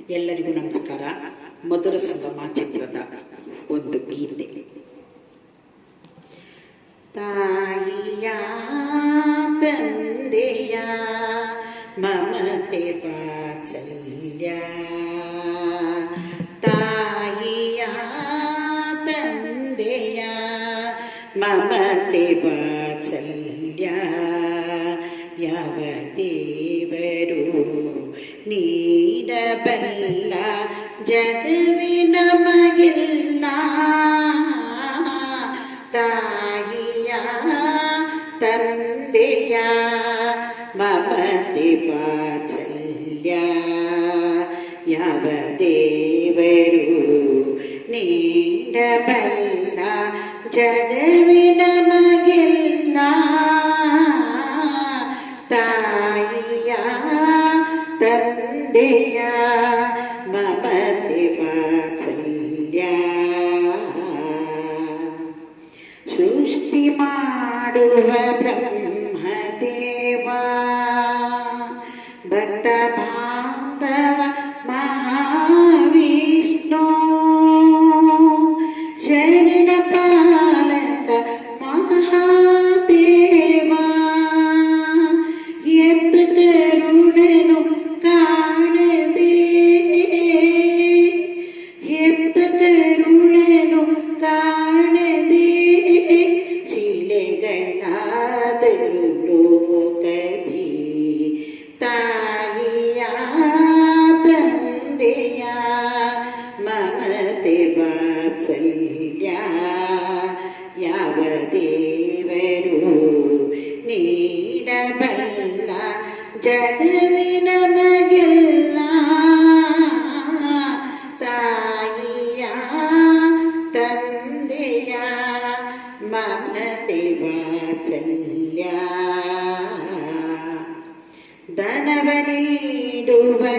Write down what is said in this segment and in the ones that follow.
ಎಲ್ಲರಿಗೂ ನಮಸ್ಕಾರ. ಮಧುರ ಸಂಗಮ ಚಿತ್ರದ ಒಂದು ಗೀತೆ. ತಾಯಿಯ ತಂದೆಯ ಮಮತೆ ವಾಚಲ್ಯ ತಾಯಿಯ ತಂದೆಯ ಮಮತೆ ವಾಚಲ್ಯ ಯಾವ ದೇವರು ನೀಡಬಲ್ಲ ಜಗವಿನ ಮಗಿಲ್ಲ. ತಾಯಿಯ ತಂದೆಯ ಮಮತಿ ವಾತ್ಸಲ್ಯ. ಯಾವ ದೇವರು ನೀಡಬಲ್ಲ ಜಗವಿನ ಮಗಿಲ್ಲ. ತಾಯಿಯ ತಂದೆಯ ಮಮತೆ ವಾತ್ಸಲ್ಯ ಸೃಷ್ಟಿ ಮಾಡುವ ಬ್ರಹ್ಮದೇವ वाचया यावदेवरूपभल्ला जगविभिल्ला ताय तन्दया मम देवाचया धनव नीडुवदपदा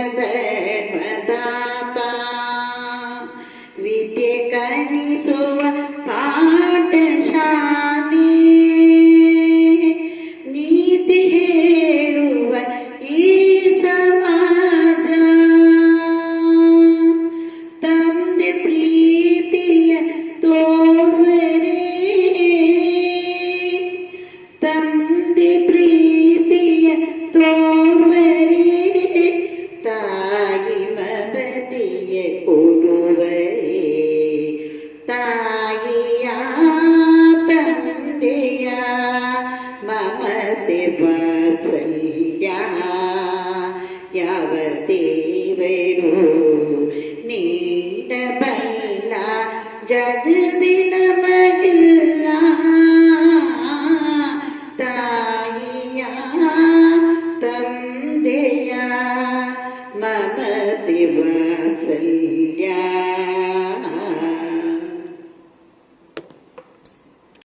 ಯಾವ ದೇವರು ನೀಡಬಲ್ಲ ಜಗದಿನ ಮಗಿಲ್ಲ